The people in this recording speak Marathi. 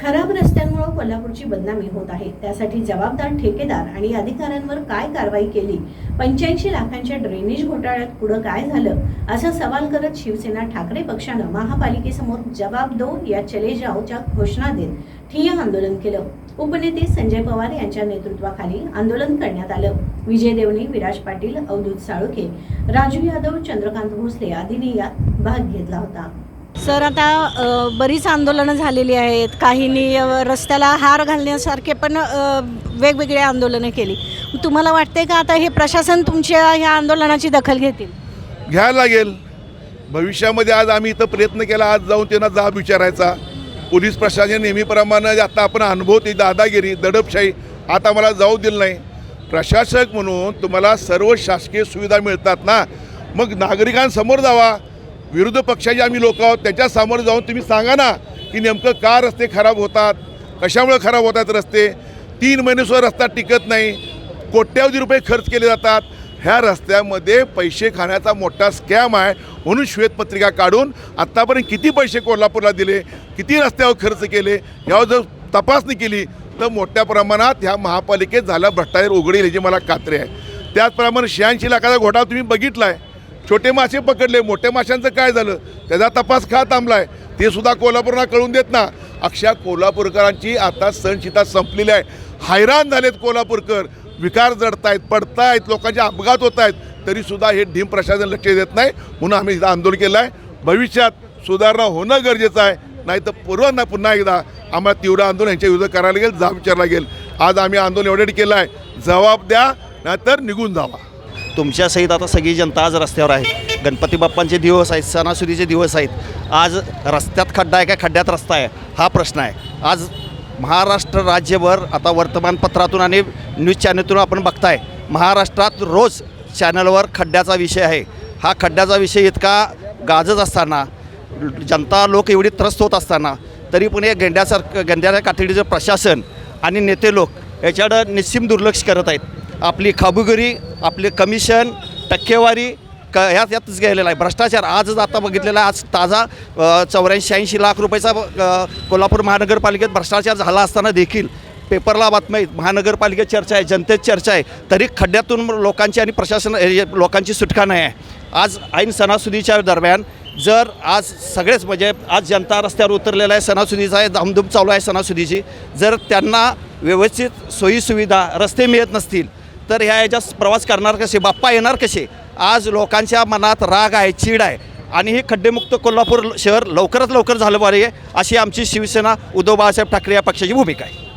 खराब रस्त्यांमुळे कोल्हापूरची बदनामी होत आहे. त्यासाठी जबाबदार ठेकेदार आणि अधिकाऱ्यांवर काय कारवाई केली? पंच्याऐंशी लाखांच्या ड्रेनेज घोटाळ्यात पुढं काय झालं? असा सवाल करत शिवसेना ठाकरे पक्षानं महापालिकेसमोर जबाब दो या चले जाओच्या घोषणा देत ठिय्या आंदोलन केलं. उपनेते संजय पवार यांच्या नेतृत्वाखाली आंदोलन करण्यात आलं. विजय देवणे विराज पाटील अवधूत साळुखे राजू यादव चंद्रकांत भोसले आदींनी यात भाग घेतला होता. सर आता बरीच आंदोलनं झालेली आहेत. काहींनी रस्त्याला हार घालण्यासारखे पण वेगवेगळे आंदोलनं केली. तुम्हाला वाटते का आता हे प्रशासन तुमच्या ह्या आंदोलनाची दखल घेतील? घ्यायला लागेल. भविष्यामध्ये आज आम्ही इथं प्रयत्न केला आज जाऊन त्यांना जाब विचारायचा. पोलीस प्रशासन नेहमीप्रमाणे आता आपण अनुभवते दादागिरी दडपशाही आता मला जाऊ दिलं नाही. प्रशासक म्हणून तुम्हाला सर्व शासकीय सुविधा मिळतात ना? मग नागरिकांसमोर जावा. विरोधी पक्षाचे आम्ही लोक आहोत त्याच्यासमोर जाऊन तुम्ही सांगा ना की नेमकं का रस्ते खराब होतात कशामुळे खराब होतात रस्ते? तीन महिनेसुद्धा रस्ता टिकत नाही कोट्यावधी रुपये खर्च केले जातात. ह्या रस्त्यामध्ये पैसे खाण्याचा मोठा स्कॅम आहे म्हणून श्वेतपत्रिका काढून आत्तापर्यंत किती पैसे कोल्हापूरला दिले किती रस्त्यावर खर्च केले यावर जर तपासणी केली तर मोठ्या प्रमाणात ह्या महापालिकेत झाला भ्रष्टाचार उघडेल याची मला खात्री आहे. त्याचप्रमाणे शहाऐंशी लाखाचा घोटाळा तुम्ही बघितला आहे छोटे मासे पकडले मोठ्या माशांचं काय झालं? त्याचा तपास का थांबलाय? ते सुद्धा कोल्हापूरला कळून देत ना. अक्षर कोल्हापूरकरांची आता सणशिता संपलेली आहे. हैराण झालेत कोल्हापूरकर. विकार जडतायत पडतायत लोकांचे अपघात होत आहेत तरीसुद्धा हे ढीम प्रशासन लक्ष देत नाही. म्हणून आम्ही आंदोलन केलं आहे. भविष्यात सुधारणा होणं गरजेचं आहे. नाही तर पूर्वांना पुन्हा एकदा आम्हाला तीव्र आंदोलन यांच्या विरुद्ध करायला लागेल जाब विचारला लागेल. आज आम्ही आंदोलन एवढे केलं आहे. जबाब द्या नाहीतर निघून जावा. तुमच्यासहित आता सगळी जनता आज रस्त्यावर आहे. गणपती बाप्पांचे दिवस आहेत सणासुदीचे दिवस आहेत. आज रस्त्यात खड्डा आहे का खड्ड्यात रस्ता आहे? हा प्रश्न आहे. आज महाराष्ट्र राज्यभर आता वर्तमानपत्रातून आणि न्यूज चॅनलतून आपण बघताय महाराष्ट्रात रोज चॅनलवर खड्ड्याचा विषय आहे. हा खड्ड्याचा विषय इतका गाजत असताना जनता लोक एवढी त्रस्त होत असताना तरी पण हे गेंड्यासारखं गेंड्याच्या कातडीचं प्रशासन आणि नेते लोक याच्याकडं निस्सीम दुर्लक्ष करत आहेत. आपली खाबुगिरी आपले कमिशन टक्केवारी क ह्यात यातच गेलेला आहे. भ्रष्टाचार आजच आता बघितलेला आहे. आज ताजा चौऱ्याऐंशी ऐंशी लाख रुपयाचा कोल्हापूर महानगरपालिकेत भ्रष्टाचार झाला असताना देखील पेपरला बातम्या आहेत. महानगरपालिकेत चर्चा आहे जनतेत चर्चा आहे. तरी खड्ड्यातून लोकांची आणि प्रशासन लोकांची सुटका नाही आहे. आज ऐन सणासुदीच्या दरम्यान जर आज सगळेच म्हणजे आज जनता रस्त्यावर उतरलेला आहे सणासुदीचा आहे धामधूम चालू आहे सणासुदीची जर त्यांना व्यवस्थित सोयीसुविधा रस्ते मिळत नसतील तर ह्या याच्यात प्रवास करणार कसे? बाप्पा येणार कसे? आज लोकांच्या मनात राग आहे चीड आहे. आणि हे खड्डेमुक्त कोल्हापूर शहर लवकरात लवकर झालं पाहिजे अशी आमची शिवसेना उद्धव बाळासाहेब ठाकरे या पक्षाची भूमिका आहे.